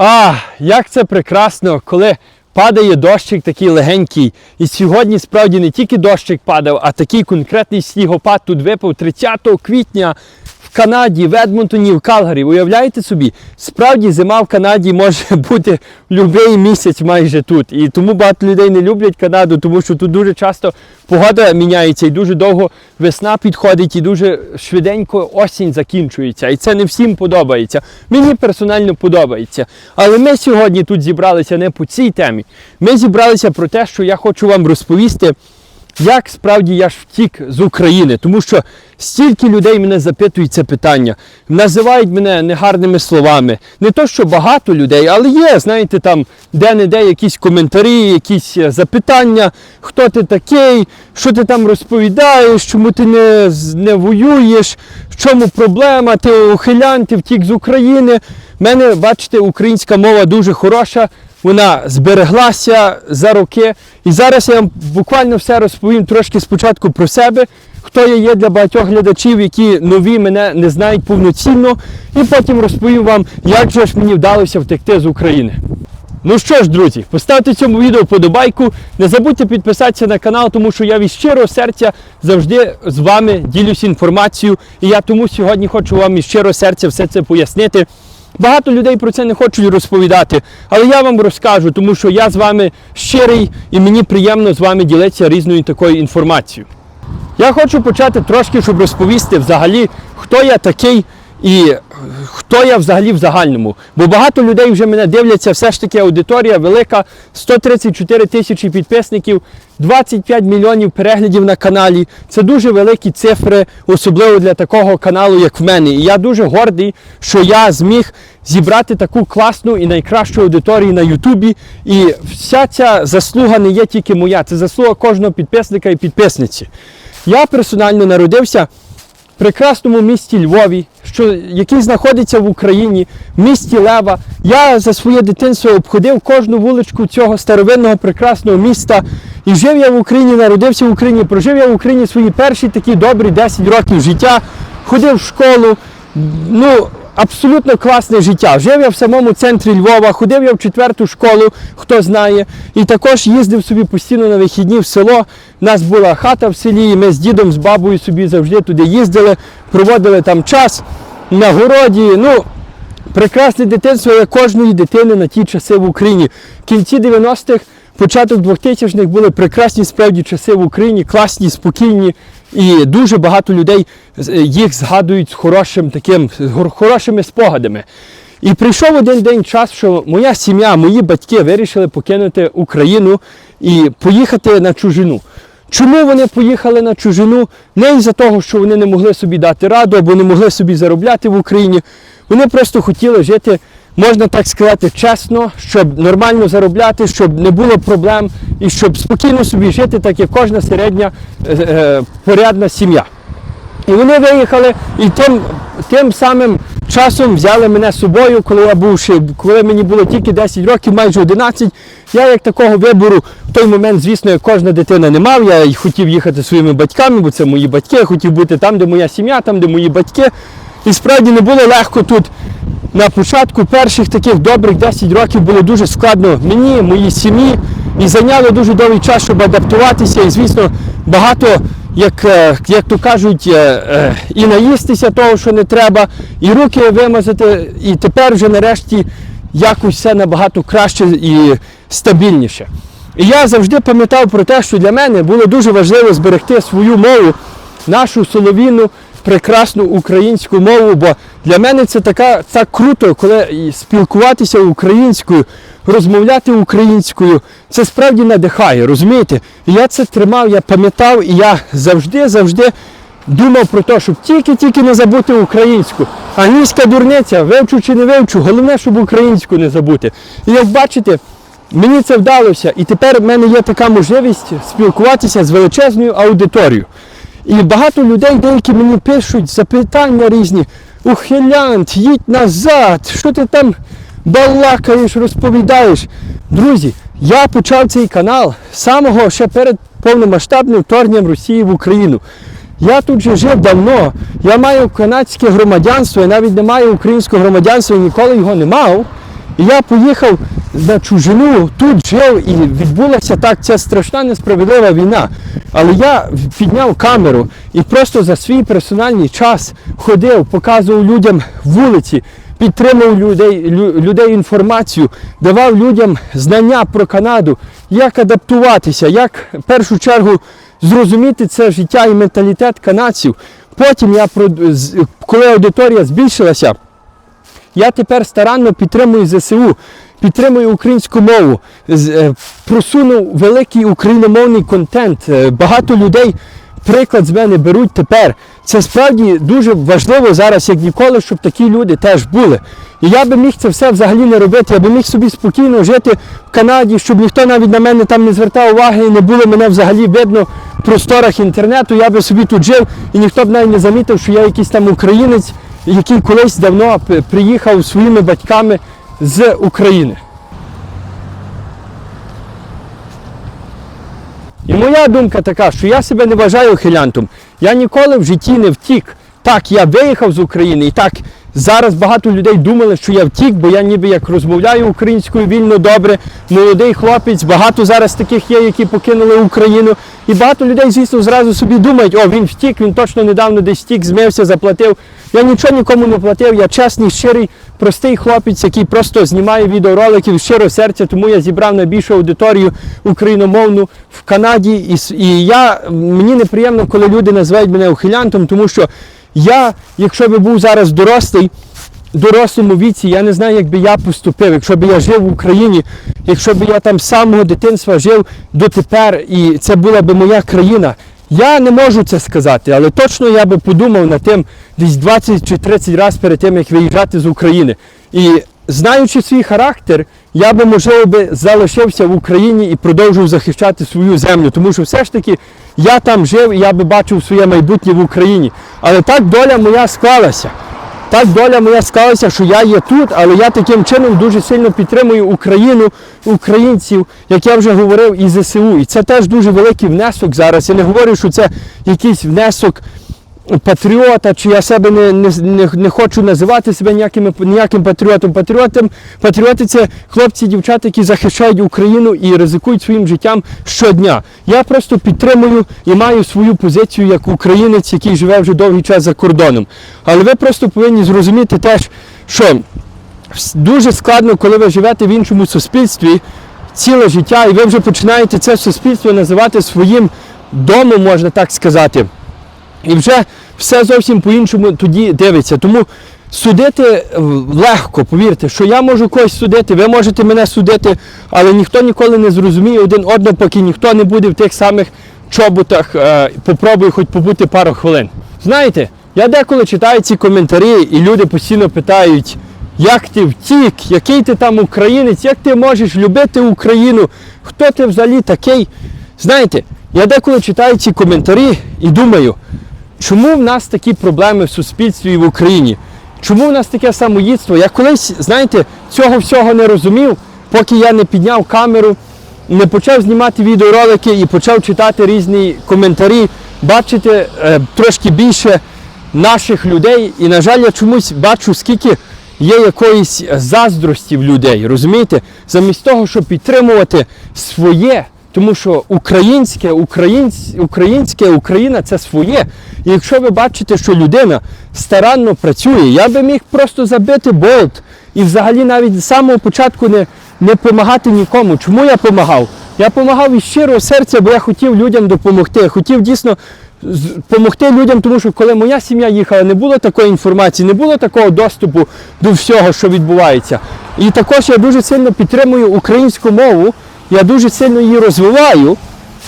А, як це прекрасно, коли падає дощик такий легенький. І сьогодні справді не тільки дощик падав, а такий конкретний снігопад тут випав 30 квітня в Канаді, в Едмонтоні, в Калгарі. Уявляєте собі? Справді зима в Канаді може бути будь-який місяць майже тут. І тому багато людей не люблять Канаду, тому що тут дуже часто погода міняється і дуже довго весна підходить, і дуже швиденько осінь закінчується. І це не всім подобається. Мені персонально подобається. Але ми сьогодні тут зібралися не по цій темі. Ми зібралися про те, що я хочу вам розповісти. Як справді я ж втік з України, тому що стільки людей мене запитують це питання, називають мене негарними словами. Не то, що багато людей, але є, знаєте, там де-не-де якісь коментарі, якісь е, запитання, хто ти такий, що ти там розповідаєш, чому ти не, не воюєш, в чому проблема, ти ухилян, ти втік з України. У мене, бачите, українська мова дуже хороша. Вона збереглася за роки. І зараз я вам буквально все розповім трошки спочатку про себе, хто я є для багатьох глядачів, які нові мене не знають повноцінно. І потім розповім вам, як же ж мені вдалося втекти з України. Ну що ж, друзі, поставте цьому відео вподобайку. Не забудьте підписатися на канал, тому що я від щирого серця завжди з вами ділюсь інформацією. І я тому сьогодні хочу вам із щирого серця все це пояснити. Багато людей про це не хочуть розповідати, але я вам розкажу, тому що я з вами щирий і мені приємно з вами ділитися різною такою інформацією. Я хочу почати трошки, щоб розповісти взагалі, хто я такий і хто я взагалі в загальному. Бо багато людей вже мене дивляться, все ж таки аудиторія велика, 134 тисячі підписників, 25 мільйонів переглядів на каналі. Це дуже великі цифри, особливо для такого каналу, як в мене. І я дуже гордий, що я зміг зібрати таку класну і найкращу аудиторію на Ютубі. І вся ця заслуга не є тільки моя, це заслуга кожного підписника і підписниці. Я персонально народився в прекрасному місті Львові, що, який знаходиться в Україні, в місті Лева. Я за своє дитинство обходив кожну вуличку цього старовинного прекрасного міста. І жив я в Україні, народився в Україні, прожив я в Україні свої перші такі добрі 10 років життя, ходив в школу. Ну, абсолютно класне життя. Жив я в самому центрі Львова, ходив я в четверту школу, хто знає. І також їздив собі постійно на вихідні в село. У нас була хата в селі, і ми з дідом, з бабою собі завжди туди їздили, проводили там час на городі. Ну, прекрасне дитинство як кожної дитини на ті часи в Україні. В кінці 90-х, початок 2000-х були прекрасні справді часи в Україні, класні, спокійні. І дуже багато людей їх згадують з хорошим таким, з хорошими спогадами. І прийшов один день час, що моя сім'я, мої батьки вирішили покинути Україну і поїхати на чужину. Чому вони поїхали на чужину? Не із-за того, що вони не могли собі дати раду або не могли собі заробляти в Україні. Вони просто хотіли жити, можна так сказати, чесно, щоб нормально заробляти, щоб не було проблем і щоб спокійно собі жити, так як кожна середня е, е, порядна сім'я. І вони виїхали і тим, тим самим часом взяли мене з собою, коли я був ще, коли мені було тільки 10 років, майже 11. Я як такого вибору в той момент, звісно, як кожна дитина не мав. Я хотів їхати своїми батьками, бо це мої батьки. Я хотів бути там, де моя сім'я, там, де мої батьки. І справді не було легко тут. На початку перших таких добрих 10 років було дуже складно мені, моїй сім'ї, і зайняло дуже довгий час, щоб адаптуватися. І, звісно, багато як, е, як то кажуть, е, е, і наїстися того, що не треба, і руки вимазати, і тепер вже нарешті якось все набагато краще і стабільніше. І я завжди пам'ятав про те, що для мене було дуже важливо зберегти свою мову, нашу солов'їну, прекрасну українську мову, бо для мене це така так круто, коли спілкуватися українською, розмовляти українською. Це справді надихає, розумієте? І я це тримав, я пам'ятав, і я завжди, завжди думав про те, щоб тільки-тільки не забути українську. Англійська дурниця, вивчу чи не вивчу, головне, щоб українську не забути. І як бачите, мені це вдалося, і тепер в мене є така можливість спілкуватися з величезною аудиторією. І багато людей, деякі мені пишуть запитання різні. Ухилянт, їдь назад, що ти там балакаєш, розповідаєш. Друзі, я почав цей канал самого ще перед повномасштабним вторгненням Росії в Україну. Я тут же жив давно, я маю канадське громадянство, я навіть не маю українського громадянства і ніколи його не мав. І я поїхав на чужину, тут жив і відбулася так ця страшна несправедлива війна. Але я підняв камеру і просто за свій персональний час ходив, показував людям вулиці, підтримував людей, людей інформацію, давав людям знання про Канаду, як адаптуватися, як в першу чергу зрозуміти це життя і менталітет канадців. Потім я коли аудиторія збільшилася, я тепер старанно підтримую ЗСУ, підтримую українську мову, е, просунув великий україномовний контент. Е, Багато людей приклад з мене беруть тепер. Це справді дуже важливо зараз, як ніколи, щоб такі люди теж були. І я би міг це все взагалі не робити. Я би міг собі спокійно жити в Канаді, щоб ніхто навіть на мене там не звертав уваги і не було мене взагалі видно в просторах інтернету. Я би собі тут жив і ніхто б навіть не замітив, що я якийсь там українець, який колись давно приїхав своїми батьками з України. І моя думка така, що я себе не вважаю хилянтом. Я ніколи в житті не втік. Так, я виїхав з України, і так зараз багато людей думали, що я втік, бо я ніби як розмовляю українською вільно добре. Молодий хлопець, багато зараз таких є, які покинули Україну. І багато людей, звісно, зразу собі думають, о, він втік, він точно недавно десь втік, змився, заплатив. Я нічого нікому не платив, я чесний, щирий, простий хлопець, який просто знімає відеоролики щиро серця, тому я зібрав найбільшу аудиторію україномовну в Канаді. І, і я, мені неприємно, коли люди називають мене ухилянтом, тому що я, якщо би був зараз дорослий, дорослому віці, я не знаю, як би я поступив, якщо б я жив в Україні, якщо б я там з самого дитинства жив дотепер, і це була б моя країна. Я не можу це сказати, але точно я би подумав над тим десь 20 чи 30 разів перед тим, як виїжджати з України. І знаючи свій характер, я би, можливо, би залишився в Україні і продовжив захищати свою землю, тому що все ж таки я там жив і я би бачив своє майбутнє в Україні. Але так доля моя склалася. Так доля моя склалася, що я є тут, але я таким чином дуже сильно підтримую Україну, українців, як я вже говорив, і ЗСУ. І це теж дуже великий внесок зараз. Я не говорю, що це якийсь внесок патріота, чи я себе не, не, не, не хочу називати себе ніяким, ніяким патріотом. Патріотом. Патріоти це хлопці дівчата, які захищають Україну і ризикують своїм життям щодня. Я просто підтримую і маю свою позицію як українець, який живе вже довгий час за кордоном. Але ви просто повинні зрозуміти теж, що дуже складно, коли ви живете в іншому суспільстві ціле життя, і ви вже починаєте це суспільство називати своїм домом, можна так сказати. І вже все зовсім по-іншому тоді дивиться. Тому судити е, легко, повірте, що я можу когось судити, ви можете мене судити, але ніхто ніколи не зрозуміє один одного, поки ніхто не буде в тих самих чоботах, е, попробує хоч побути пару хвилин. Знаєте, я деколи читаю ці коментарі, і люди постійно питають, як ти втік, який ти там українець, як ти можеш любити Україну, хто ти взагалі такий. Знаєте, я деколи читаю ці коментарі і думаю, чому в нас такі проблеми в суспільстві і в Україні? Чому в нас таке самоїдство? Я колись, знаєте, цього всього не розумів, поки я не підняв камеру, не почав знімати відеоролики і почав читати різні коментарі, бачити е, трошки більше наших людей. І, на жаль, я чомусь бачу, скільки є якоїсь заздрості в людей, розумієте? Замість того, щоб підтримувати своє, тому що українське, українсь, українське, Україна це своє. І якщо ви бачите, що людина старанно працює, я би міг просто забити болт і взагалі навіть з самого початку не, не допомагати нікому. Чому я допомагав? Я допомагав із щирого серця, бо я хотів людям допомогти. Хотів дійсно допомогти людям, тому що коли моя сім'я їхала, не було такої інформації, не було такого доступу до всього, що відбувається. І також я дуже сильно підтримую українську мову, я дуже сильно її розвиваю.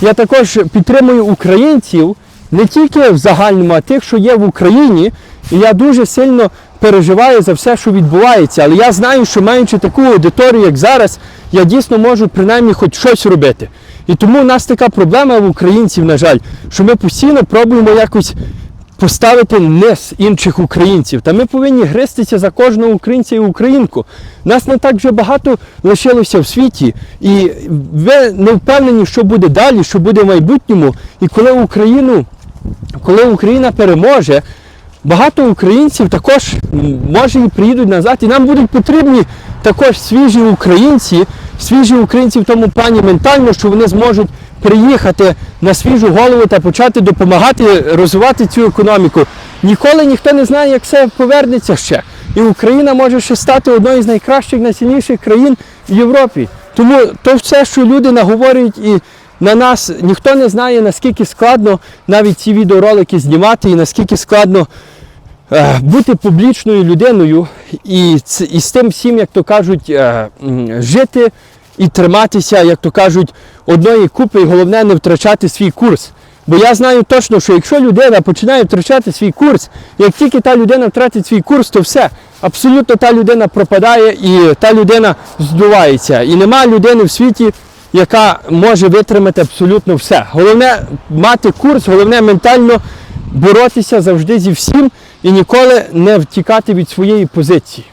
Я також підтримую українців не тільки в загальному, а тих, що є в Україні. І я дуже сильно переживаю за все, що відбувається. Але я знаю, що маючи таку аудиторію, як зараз, я дійсно можу принаймні хоч щось робити. І тому у нас така проблема в українців, на жаль, що ми постійно пробуємо якось поставити низ інших українців. Та ми повинні гристися за кожного українця і українку. Нас не так вже багато лишилося в світі, і ви не впевнені, що буде далі, що буде в майбутньому. І коли Україну, коли Україна переможе, багато українців також може і приїдуть назад, і нам будуть потрібні також свіжі українці, свіжі українці в тому плані ментально, що вони зможуть приїхати на свіжу голову та почати допомагати розвивати цю економіку. Ніколи ніхто не знає, як це повернеться ще. І Україна може ще стати одною з найкращих, найсильніших країн в Європі. Тому то все, що люди наговорюють і на нас, ніхто не знає, наскільки складно навіть ці відеоролики знімати, і наскільки складно е, бути публічною людиною і, і з тим всім, як то кажуть, е, жити і триматися, як то кажуть, одної купи, і головне не втрачати свій курс. Бо я знаю точно, що якщо людина починає втрачати свій курс, як тільки та людина втратить свій курс, то все. Абсолютно та людина пропадає і та людина здувається. І нема людини в світі, яка може витримати абсолютно все. Головне мати курс, головне ментально боротися завжди зі всім і ніколи не втікати від своєї позиції.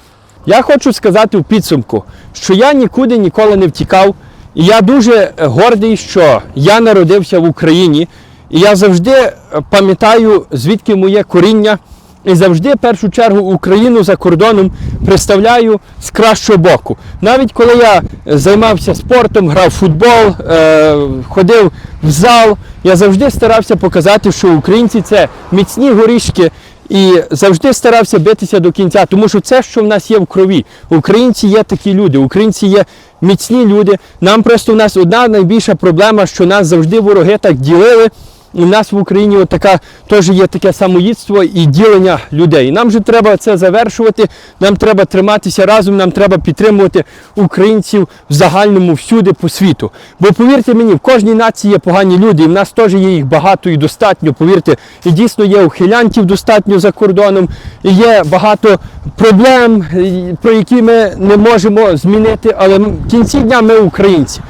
Я хочу сказати у підсумку, що я нікуди ніколи не втікав, і я дуже гордий, що я народився в Україні, і я завжди пам'ятаю, звідки моє коріння, і завжди першу чергу Україну за кордоном представляю з кращого боку. Навіть коли я е, займався спортом, грав в футбол, е, ходив в зал, я завжди старався показати, що українці це міцні горішки, і завжди старався битися до кінця, тому що це, що в нас є в крові. Українці є такі люди, українці є міцні люди. Нам просто в нас одна найбільша проблема, що нас завжди вороги так ділили. І в нас в Україні от така теж є таке самоїдство і ділення людей. Нам же треба це завершувати. Нам треба триматися разом, нам треба підтримувати українців в загальному всюди по світу. Бо повірте мені, в кожній нації є погані люди, і в нас теж є їх багато і достатньо. Повірте, і дійсно є ухилянтів достатньо за кордоном, і є багато проблем, про які ми не можемо змінити. Але в кінці дня ми українці.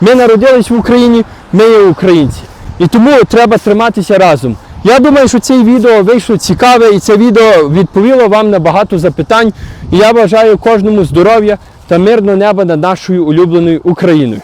Ми народились в Україні, ми є українці. І тому треба триматися разом. Я думаю, що це відео вийшло цікаве, і це відео відповіло вам на багато запитань. І я бажаю кожному здоров'я та мирного неба над нашою улюбленою Україною.